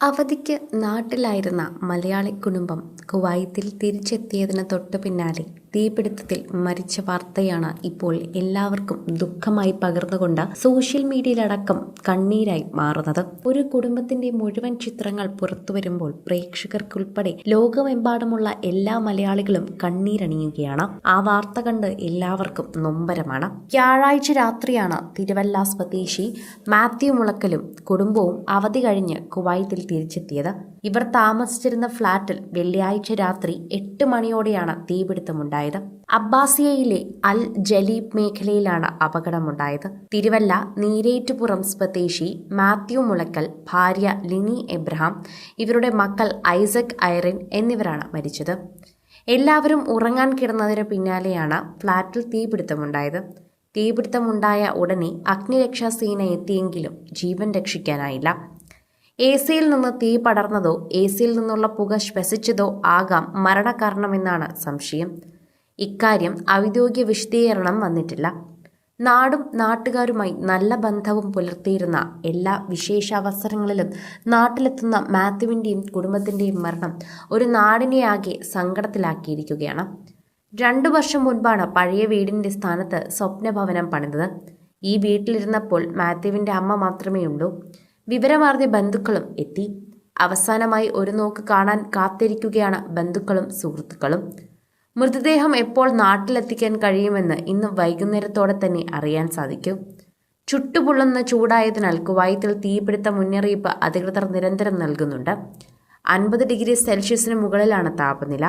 അവധിക്ക് നാട്ടിലായിരുന്ന മലയാളി കുടുംബം കുവൈത്തിൽ തിരിച്ചെത്തിയതിന് തൊട്ടു പിന്നാലെ. തീപിടുത്തത്തിൽ മരിച്ച വാർത്തയാണ് ഇപ്പോൾ എല്ലാവർക്കും ദുഃഖമായി പകർന്നുകൊണ്ട് സോഷ്യൽ മീഡിയയിലടക്കം കണ്ണീരായി മാറുന്നത്. ഒരു കുടുംബത്തിന്റെ മുഴുവൻ ചിത്രങ്ങൾ പുറത്തു വരുമ്പോൾ പ്രേക്ഷകർക്കുൾപ്പെടെ ലോകമെമ്പാടുമുള്ള എല്ലാ മലയാളികളും കണ്ണീരണിയുകയാണ്. ആ വാർത്ത കണ്ട് എല്ലാവർക്കും നൊമ്പരമാണ്. വ്യാഴാഴ്ച രാത്രിയാണ് തിരുവല്ല സ്വദേശി മാത്യു മുളക്കലും കുടുംബവും അവധി കഴിഞ്ഞ് കുവൈത്തിൽ തിരിച്ചെത്തിയത്. ഇവർ താമസിച്ചിരുന്ന ഫ്ളാറ്റിൽ വെള്ളിയാഴ്ച രാത്രി എട്ട് മണിയോടെയാണ് തീപിടുത്തമുണ്ടായത്. അബ്ബാസിയയിലെ അൽ ജലീബ് മേഖലയിലാണ് അപകടമുണ്ടായത്. തിരുവല്ല നീരേറ്റുപുറം സ്വദേശി മാത്യു മുളക്കൽ ഭാര്യ ലിനി എബ്രഹാം ഇവരുടെ മക്കൾ ഐസക് ഐറിൻ എന്നിവരാണ് മരിച്ചത്. എല്ലാവരും ഉറങ്ങാൻ കിടന്നതിന് പിന്നാലെയാണ് ഫ്ളാറ്റിൽ തീപിടുത്തമുണ്ടായത്. തീപിടുത്തമുണ്ടായ ഉടനെ അഗ്നിരക്ഷാസേന എത്തിയെങ്കിലും ജീവൻ രക്ഷിക്കാനായില്ല. എ സിയിൽ നിന്ന് തീ പടർന്നതോ എ സിയിൽ നിന്നുള്ള പുക ശ്വസിച്ചതോ ആകാം മരണകാരണമെന്നാണ് സംശയം. ഇക്കാര്യം ഔദ്യോഗിക വിശദീകരണം വന്നിട്ടില്ല. നാടും നാട്ടുകാരുമായി നല്ല ബന്ധവും പുലർത്തിയിരുന്ന എല്ലാ വിശേഷാവസരങ്ങളിലും നാട്ടിലെത്തുന്ന മാത്യുവിന്റെയും കുടുംബത്തിന്റെയും മരണം ഒരു നാടിനെയാകെ സങ്കടത്തിലാക്കിയിരിക്കുകയാണ്. രണ്ടു വർഷം മുൻപാണ് പഴയ വീടിന്റെ സ്ഥാനത്ത് സ്വപ്നഭവനം പണിതത്. ഈ വീട്ടിലിരുന്നപ്പോൾ മാത്യുവിന്റെ അമ്മ മാത്രമേ ഉള്ളൂ വിവരമാർന്ന ബന്ധുക്കളും എത്തി. അവസാനമായി ഒരു നോക്ക് കാണാൻ കാത്തിരിക്കുകയാണ് ബന്ധുക്കളും സുഹൃത്തുക്കളും. മൃതദേഹം എപ്പോൾ നാട്ടിലെത്തിക്കാൻ കഴിയുമെന്ന് ഇന്ന് വൈകുന്നേരത്തോടെ തന്നെ അറിയാൻ സാധിക്കും. ചുട്ടുപൊള്ളുന്ന ചൂടായതിനാൽ കുവൈത്തിൽ തീപിടുത്ത മുന്നറിയിപ്പ് അധികൃതർ നിരന്തരം നൽകുന്നുണ്ട്. അൻപത് ഡിഗ്രി സെൽഷ്യസിന് മുകളിലാണ് താപനില.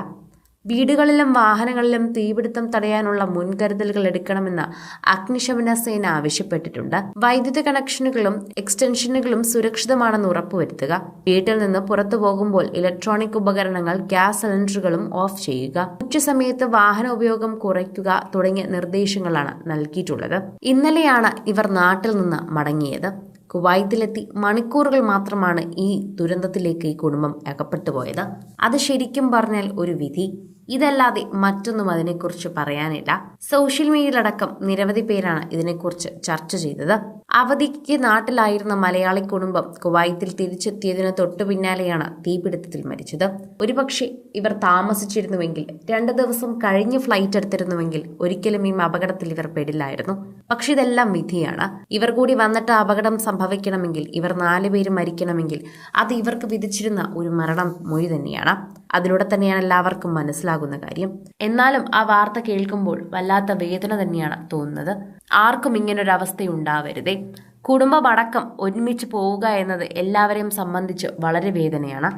വീടുകളിലും വാഹനങ്ങളിലും തീപിടുത്തം തടയാനുള്ള മുൻകരുതലുകൾ എടുക്കണമെന്ന് അഗ്നിശമന സേന ആവശ്യപ്പെട്ടിട്ടുണ്ട്. വൈദ്യുത കണക്ഷനുകളും എക്സ്റ്റൻഷനുകളും സുരക്ഷിതമാണെന്ന് ഉറപ്പുവരുത്തുക. വീട്ടിൽ നിന്ന് പുറത്തു പോകുമ്പോൾ ഇലക്ട്രോണിക് ഉപകരണങ്ങൾ ഗ്യാസ് സിലിണ്ടറുകളും ഓഫ് ചെയ്യുക. ഉച്ചസമയത്ത് വാഹന ഉപയോഗം കുറയ്ക്കുക തുടങ്ങിയ നിർദ്ദേശങ്ങളാണ് നൽകിയിട്ടുള്ളത്. ഇന്നലെയാണ് ഇവർ നാട്ടിൽ നിന്ന് മടങ്ങിയത്. കുവൈത്തിലെത്തി മണിക്കൂറുകൾ മാത്രമാണ് ഈ ദുരന്തത്തിലേക്ക് ഈ കുടുംബം അകപ്പെട്ടു പോയത് അത് ശരിക്കും പറഞ്ഞാൽ ഒരു വിധി. ഇതല്ലാതെ മറ്റൊന്നും അതിനെക്കുറിച്ച് പറയാനില്ല. സോഷ്യൽ മീഡിയയിലടക്കം നിരവധി പേരാണ് ഇതിനെക്കുറിച്ച് ചർച്ച ചെയ്തത്. അവധിക്ക് നാട്ടിലായിരുന്ന മലയാളി കുടുംബം കുവൈത്തിൽ തിരിച്ചെത്തിയതിന് തൊട്ടു പിന്നാലെയാണ് തീപിടുത്തത്തിൽ മരിച്ചത്. ഒരുപക്ഷെ ഇവർ താമസിച്ചിരുന്നുവെങ്കിൽ രണ്ട് ദിവസം കഴിഞ്ഞ് ഫ്ലൈറ്റ് എടുത്തിരുന്നുവെങ്കിൽ ഒരിക്കലും ഈ അപകടത്തിൽ ഇവർ പെടില്ലായിരുന്നു. പക്ഷെ ഇതെല്ലാം വിധിയാണ്. ഇവർ കൂടി വന്നിട്ട് അപകടം സംഭവിക്കണമെങ്കിൽ ഇവർ നാലുപേര് മരിക്കണമെങ്കിൽ അത് ഇവർക്ക് വിധിച്ചിരുന്ന ഒരു മരണം മൊഴി തന്നെയാണ്. അതിലൂടെ തന്നെയാണ് എല്ലാവർക്കും മനസ്സിലാകുന്ന കാര്യം. എന്നാലും ആ വാർത്ത കേൾക്കുമ്പോൾ വല്ലാത്ത വേദന തന്നെയാണ് തോന്നുന്നത്. ആർക്കും ഇങ്ങനൊരു അവസ്ഥ ഉണ്ടാവരുതേ കുടുംബമടക്കം ഒരുമിച്ച് പോവുക എന്നത് എല്ലാവരെയും സംബന്ധിച്ച് വളരെ വേദനയാണ്.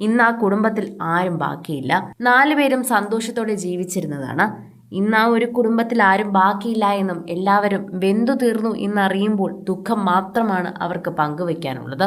ഇന്ന് ആ കുടുംബത്തിൽ ആരും ബാക്കിയില്ല. നാലുപേരും സന്തോഷത്തോടെ ജീവിച്ചിരുന്നതാണ്. ഇന്ന് ആ ഒരു കുടുംബത്തിൽ ആരും ബാക്കിയില്ല എന്നും എല്ലാവരും വെന്തു തീർന്നു എന്നറിയുമ്പോൾ ദുഃഖം മാത്രമാണ് അവർക്ക് പങ്കുവയ്ക്കാനുള്ളത്